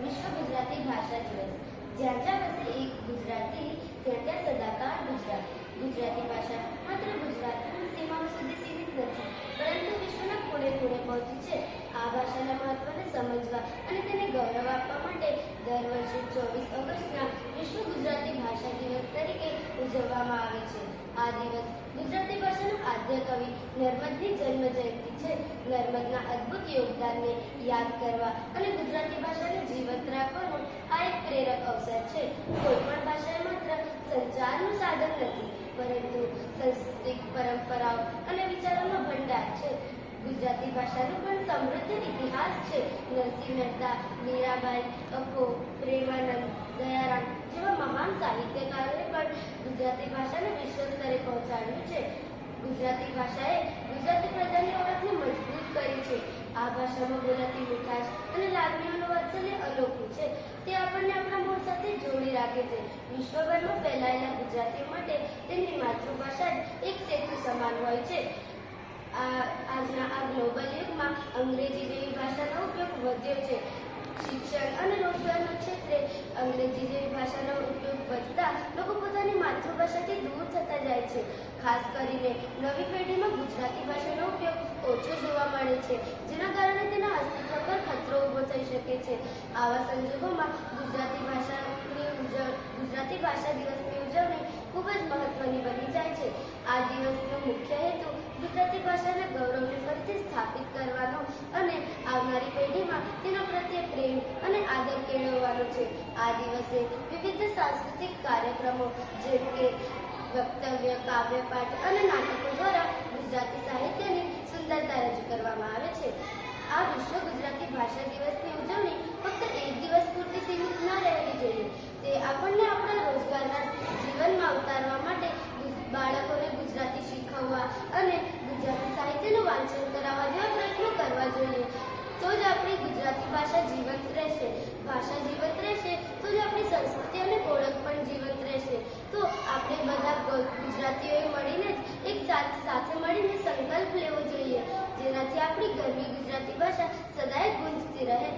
વિશ્વ ગુજરાતી ભાષા દિવસ. જ્યાં જ્યાં વસે એક ગુજરાતી, ત્યાં ત્યાં સદાકાળ ગુજરાત. ગુજરાતી ભાષા માત્ર ગુજરાતની સીમાઓ સુધી સીમિત નથી, પરંતુ વિશ્વના ખૂણે ખૂણે પહોંચી છે. આ ભાષાના મહત્વને સમજવા અને તેને ગૌરવ આપવા માટે દર વર્ષે ચોવીસ ઓગસ્ટના વિશ્વ ગુજરાતી ભાષા દિવસ તરીકે ઉજવવામાં આવે છે. આ દિવસ ગુજરાતી ભાષાના આદ્ય કવિ નર્મદની જન્મ જયંતિ છે. નર્મદના અદ્ભુત યોગદાનને યાદ કરવા અને ગુજરાતી ભાષાને જીવંત રાખવાનો આ એક પ્રેરક અવસર છે. કોઈ પણ ભાષા માત્ર સંચારનું સાધન નથી, પરંતુ સાંસ્કૃતિક પરંપરાઓ અને વિચારોનો ભંડાર છે. ગુજરાતી ભાષાનો પણ સમૃદ્ધ ઇતિહાસ છે. નરસિંહ મહેતા, મીરાબાઈ અખો પ્રેમાનંદ, દયારામ જેવા મહાન સાહિત્યકારોએ પણ ગુજરાતી ભાષાને વિશ્વ સ્તરે પહોંચાડ્યું છે. ગુજરાતી ભાષાએ ગુજરાતી પ્રજાની ઓળખને મજબૂત કરી છે. આ ભાષામાં બોલાતી મીઠાશ અને લાગણીઓનું વાત્સલ્ય અનોખું છે. તે આપણને આપણા મૂળ સાથે જોડી રાખે છે. વિશ્વભરમાં ફેલાયેલા ગુજરાતીઓ માટે તેમની માતૃભાષા જ એક સેતુ સમાન હોય છે. આ, આજના આ ગ્લોબલ યુગમાં અંગ્રેજી જેવી ભાષાનો ઉપયોગ વધ્યો છે. શિક્ષણ અને રોજગારના ક્ષેત્રે અંગ્રેજી જેવી ભાષાનો ઉપયોગ માતૃભાષાથી દૂર થતા જાય છે. ખાસ કરીને નવી પેઢીમાં ગુજરાતી ભાષાનો ઉપયોગ ઓછો જોવા મળે છે, જેના કારણે તેના અસ્તિત્વ પર ખતરો ઊભો થઈ શકે છે. આવા સંજોગોમાં ગુજરાતી ભાષાની ઉજવ, ગુજરાતી ભાષા દિવસની ઉજવણી ખૂબ જ મહત્વની બની જાય છે. આ દિવસનો મુખ્ય હેતુ ગુજરાતી ભાષાના ગૌરવને ફરીથી સ્થાપિત કરવાનો અને આવનારી પેઢીમાં તેના પ્રત્યે પ્રેમ અને આદર કેળવવાનો છે. આ દિવસે વિવિધ સાંસ્કૃતિક કાર્યક્રમો જેમ કે વક્તવ્ય, કાવ્યપાઠ અને નાટકો દ્વારા ગુજરાતી સાહિત્યની સુંદરતા રજૂ કરવામાં આવે છે. આ વિશ્વ ગુજરાતી ભાષા દિવસની ઉજવણી ફક્ત એક દિવસ પૂરતી સીમિત ન રહેવી જોઈએ. તે આપણને આપણા રોજગારના જીવનમાં ઉતારવા માટે બાળકોને ગુજરાતી શીખવવા અને ભાષા જીવંત રહેશે, તો જ આપણી સંસ્કૃતિ અને ઓળખ પણ જીવંત રહેશે. તો આપણે બધા ગુજરાતીઓએ મળીને જ એક સાથે મળીને સંકલ્પ લેવો જોઈએ, જેનાથી આપણી ગરવી ગુજરાતી ભાષા સદાય ગુંજતી રહે.